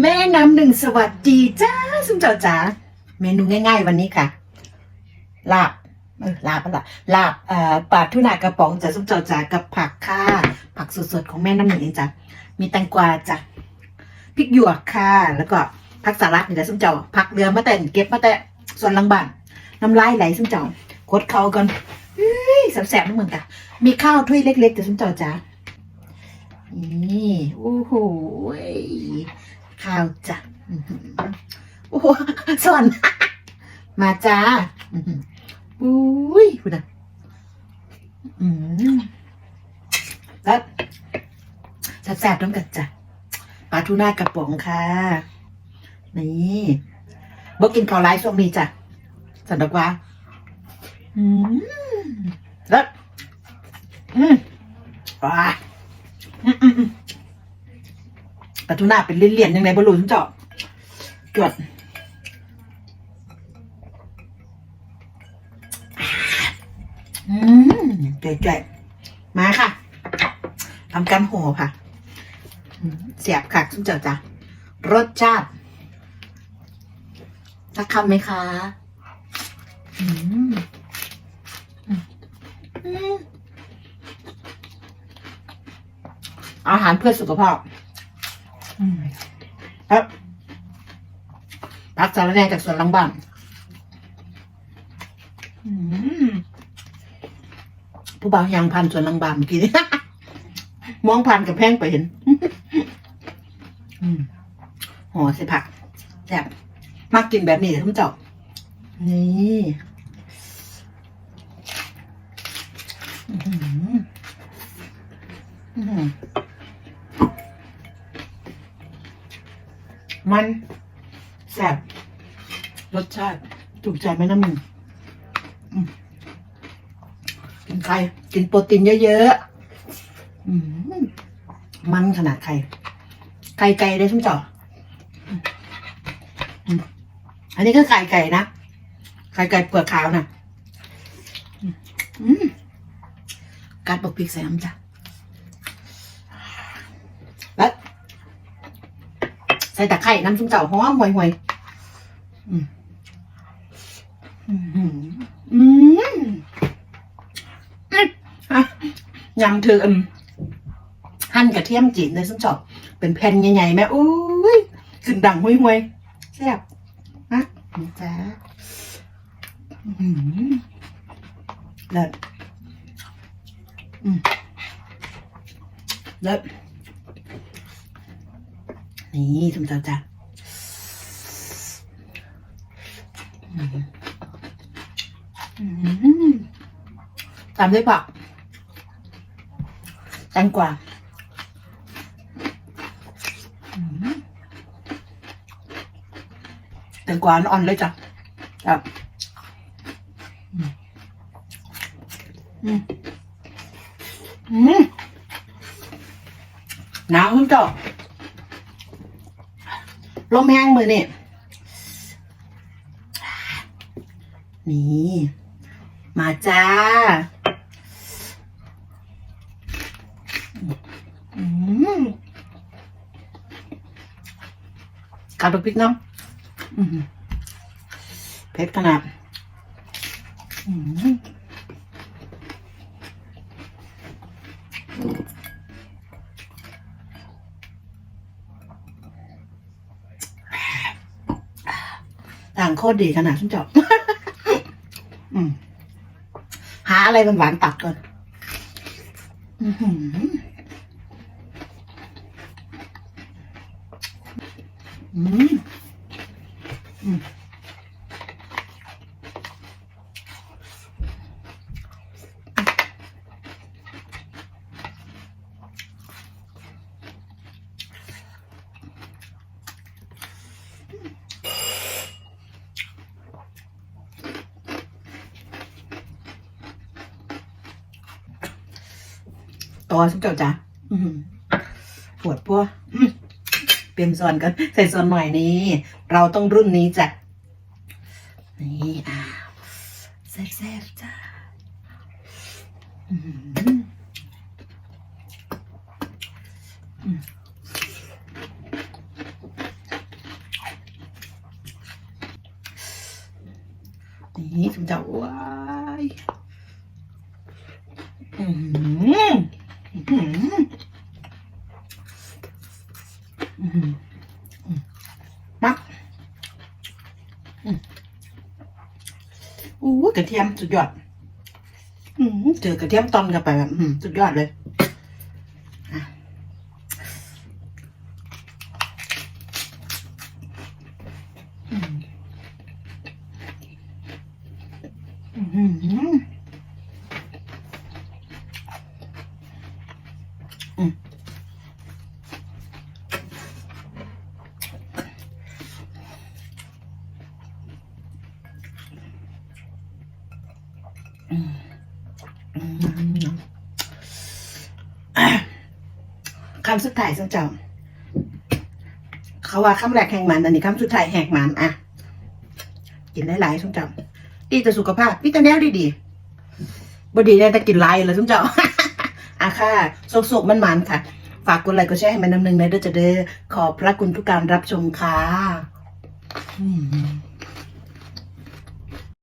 แม่น้ำหนึ่งสวัสดีจ้าสุมเจ้าจ๋าเมนูง่าย ๆ วันนี้ค่ะ ลาบเออลาบอะไรลาบเอ่อปลาทูน่ากระป๋องจ้ะสุมเจ้าจ๋ากับผักค่ะผักสดๆของแม่น้ำหนึ่งเองจ้ะมีแตงกวาจ้ะพริกหยวกค่ะ แล้วก็ผักสลัดนี่แหละสุมเจ้าผักเรือมาแต่เก็บมาแต่ส่วนลังบ้านน้ำลายไหลสุมเจ้าคดเขากันเฮ้ยแสบๆนั่นเหมือนกันมีข้าวถ้วยเล็กๆจ้ะสุมเจ้าจ๋านี่โอ้โหย ข้าวจ้ะโอ้โหสอน มาจ้าจ้ะอุ้ยคุณอะแล้วแซ่บๆต้องกันจ้ะปลาทูน่ากระป๋องค่ะ นี่บอกกินข้าวไลฟ์ช่วงนี้จ้ะสันดกว่าแล้วอืมว้าอืมอืม อืมปลาทูน่าเป็นเลี่ยนๆยังไงบอลลูนเจาะจวดอืมเจ๋ยๆมาค่ะทำการห่ค่ะเสียบค่ะคุณเจ้าจ้ะรสชาติสักคำไหมคะอืมอาหารเพื่อสุขภาพ ครับพักสารแหน่จากสวนหลังบ้านอืมผู้บ่าวยางพันสวนหลังบ้านเมื่อกี้มองผ่านกับแพงไปเห็นอืมห่อใส่ผักแซ่บมากกินแบบนี้เลยทุกเจ้านี่อื้อหืออื้ มันแซ่บรสชาติถูกใจไหมน้ำหนึ่งกินไข่กินโปรตีนเยอะๆอืมมันขนาดไข่ไข่ไก่ได้ทุกจ่ออันนี้ก็ไข่ไก่นะไข่ไก่เปลือกขาวนะกัดบอกพริกใส่น้ำจ้ะแล้ว ใส่ตะไคร่น้ำซุปเจ้าหอมห่วยห่วยอืมยำเธออืมหั่นกระเทียมจีนในซุปเจ้าเป็นแผ่นใหญ่ๆแม่อุ้ยขึ้นดังห่วยห่วยแซ่บนะจ้าเลิศเลิศ นี่ทุกท่านจ้ะอืมอืมตามด้วยผักแตงกวาอืมแตงกวาอ่อนเลยจ้ะครับอืมอืมอืมหนาวคุณเจ้า ลมแห้งมือนี่นี่มาจ้าอืมกัดดูพริกน้อืมเผ็ดขนาด อืม ต่างโคตรดีขนาดฉันจบหาอะไรหวานๆตัดก่อนอืม ต่อสุเจียวจ้าปวดปัวเป็นส่วนกันใส่ส่วนหน่อยนี้ เราต้องรุ่นนี้จ้ะนี่อ่าแซ่บๆจ้ะนี่สุเจ้าว้ายอืม มักอู้กระเทียมสุดยอดอืเจอกระเทียมตอนกันไปแบบสุดยอดเลยอืมอืมอืมอืมอะ คำสุดท้ายสังเจ้า เขาว่าคำแรกแห่งมัน อันนี้คำสุดท้ายแหกมันอะ กินหลายๆสังเจ้า ดีต่อสุขภาพวิตาแนวดีๆบดีได้แต่กินหลายเลยสังเจ้าอะค่ะสุกๆมันๆค่ะ ฝากกดไลค์กดแชร์ให้มันนำหนึ่งในเด้อจะเด้อขอบพระคุณทุกการรับชมค่ะอืม